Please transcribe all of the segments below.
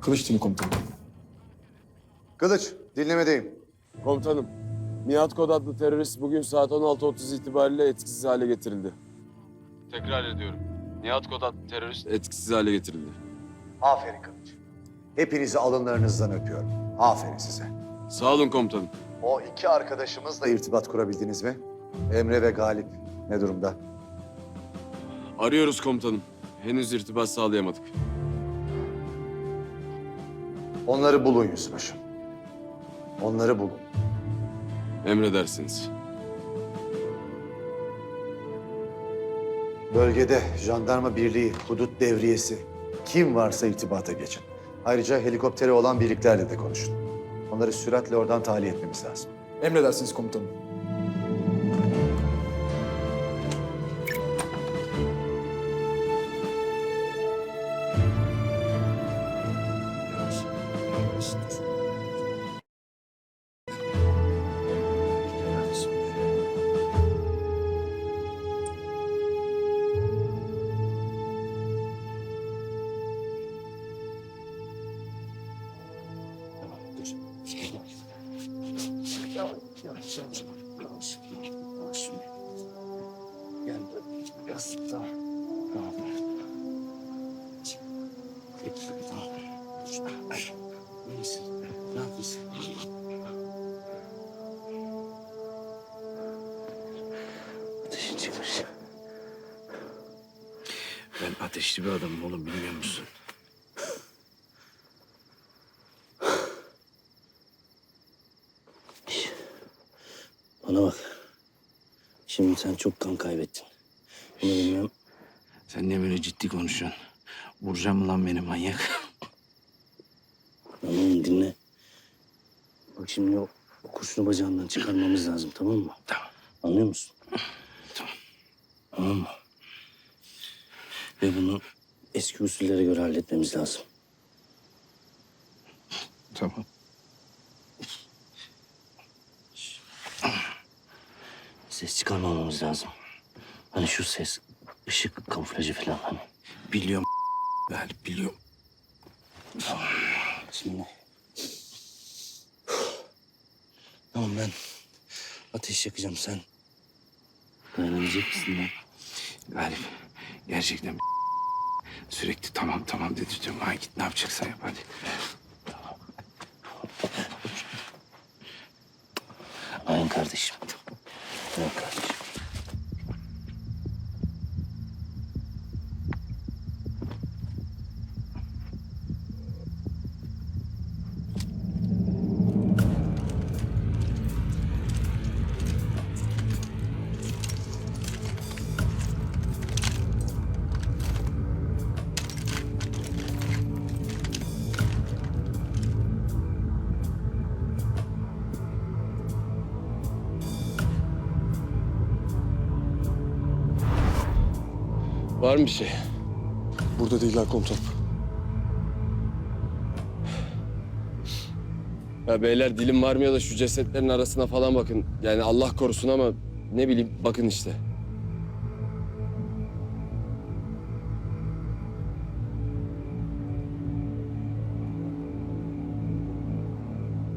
Kılıç Timi Komutanım. Kılıç, dinlemedeyim. Komutanım, Nihat Kod adlı terörist bugün saat 16.30 itibariyle etkisiz hale getirildi. Tekrar ediyorum. Nihat Kod adlı terörist etkisiz hale getirildi. Aferin Kılıç. Hepinizi alınlarınızdan öpüyorum. Aferin size. Sağ olun komutanım. O iki arkadaşımızla irtibat kurabildiniz mi? Emre ve Galip ne durumda? Arıyoruz komutanım. Henüz irtibat sağlayamadık. Onları bulun Yüzbaşım. Onları bulun. Emredersiniz. Bölgede jandarma birliği, hudut devriyesi, kim varsa irtibata geçin. Ayrıca helikopteri olan birliklerle de konuşun. Onları süratle oradan tahliye etmemiz lazım. Emredersiniz komutanım. Ateşin çıkmış. Ben ateşli bir adamım oğlum bilmiyor musun? Bana bak. Şimdi sen çok kan kaybettin. Bunu bilmiyorum. Sen niye böyle ciddi konuşuyorsun? Vuracağım lan beni manyak? Oğlum dinle. Bak şimdi o, o kurşunu bacağından çıkarmamız lazım tamam mı? Tamam. Anlıyor musun? Tamam. Tamam mı? Ve bunu eski usullere göre halletmemiz lazım. Tamam. Ses çıkarmamamız lazım. Hani şu ses, ışık kamuflajı falan hani. Biliyorum Galip biliyorum. Şimdi. Tamam ben ateş yakacağım sen. Dayanabilecek misin lan? Galip gerçekten sürekli tamam tamam dedirtiyorum. Ha git ne yapacaksan yap hadi. Aynen kardeşim. Aynen mı bir şey? Burada değiller komutanım. Ya beyler dilim varmıyor da şu cesetlerin arasına falan bakın. Yani Allah korusun ama ne bileyim bakın işte.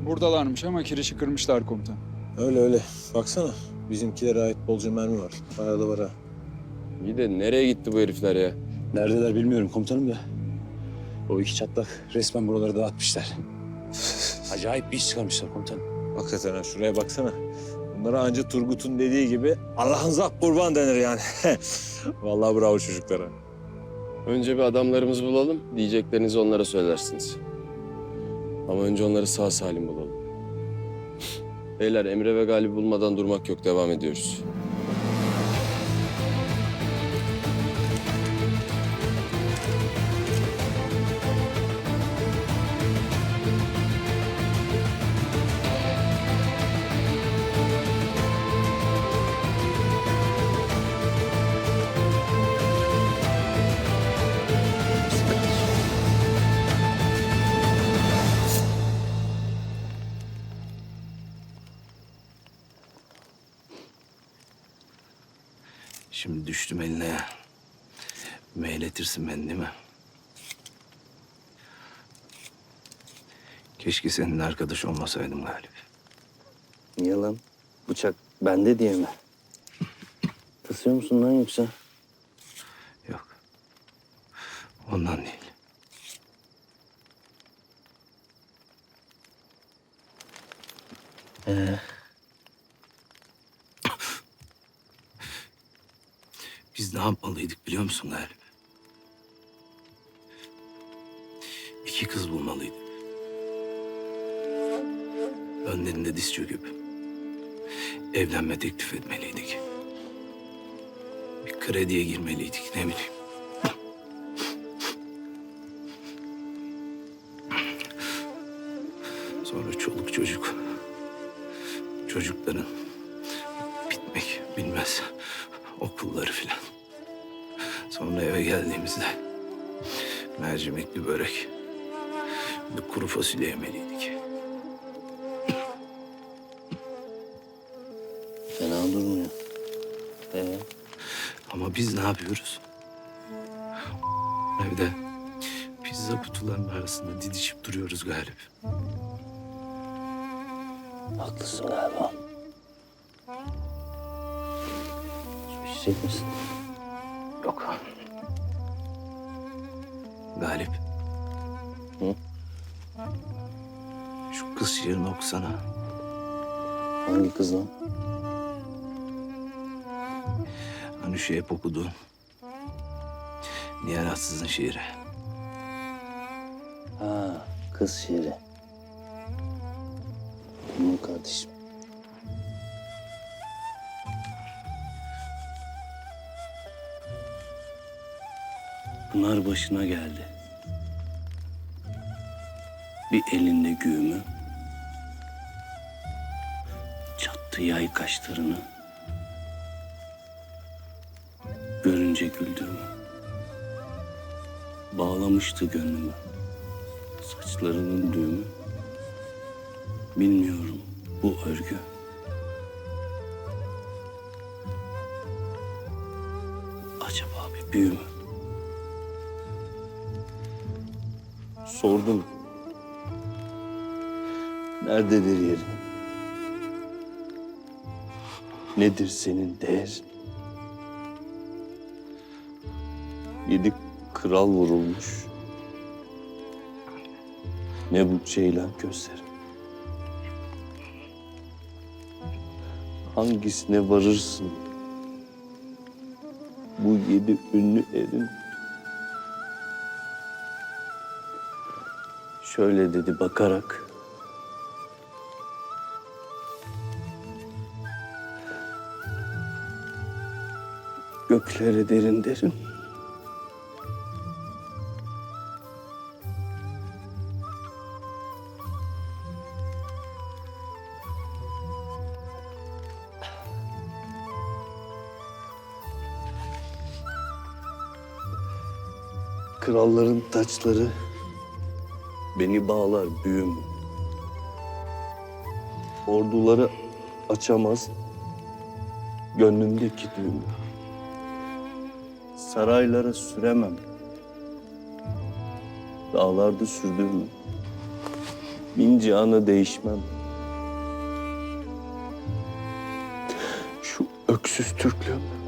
Buradalarmış ama kirişi kırmışlar komutan. Öyle öyle. Baksana bizimkilere ait bolca mermi var. Bayağı da var ha. İyi de nereye gitti bu herifler ya? Neredeler bilmiyorum komutanım da. O iki çatlak resmen buraları dağıtmışlar. Acayip bir iş çıkarmışlar komutanım. Hakikaten ha şuraya baksana. Bunlara anca Turgut'un dediği gibi Allah'ın zah kurban denir yani. Vallahi bravo çocuklara. Önce bir adamlarımızı bulalım. Diyeceklerinizi onlara söylersiniz. Ama önce onları sağ salim bulalım. Beyler Emre ve Galip bulmadan durmak yok. Devam ediyoruz. Şimdi düştüm eline. Meyletirsin beni değil mi? Keşke senin arkadaş olmasaydım Galip. Niye lan? Bıçak bende diye mi? Tırsıyor musun lan yoksa? Yok. Ondan değil. Ee, Biz ne yapmalıydık biliyor musun Galip? İki kız bulmalıydık. Önlerinde diz çöküp evlenme teklif etmeliydik. Bir krediye girmeliydik ne bileyim. Sonra çoluk çocuk. Çocukların mercimekli börek, bir kuru fasulye yemeliydik. fena durmuyor. Ee, Ama biz ne yapıyoruz? Evde pizza kutularının arasında didişip duruyoruz Galip. haklısın galiba. Su içecek misin? Yok. Galip. Kız şiirini okusana. Hangi kız lan? Hani şu hep okuduğun. Nihalatsızın şiiri. Ha, kız şiiri. Tamam kardeşim. Pınar başına geldi. Bir elinde güğümü, çattı yay kaşlarını. Görünce güldürme. Bağlamıştı gönlümü. Saçlarının düğümü. Bilmiyorum bu örgü. Acaba bir büyü mü? Sordum. Nerededir yerin? Nedir senin değerin? Yedi kral vurulmuş. Ne bu ceylan gözlerim? Hangisine varırsın? Bu yedi ünlü erin. Şöyle dedi bakarak. Göklere derin derin. Kralların taçları beni bağlar büyüm. Orduları açamaz gönlümdeki düğümü. Saraylara süremem. Dağlarda sürdüğümü. Bin cihana değişmem. Şu öksüz Türklüğüm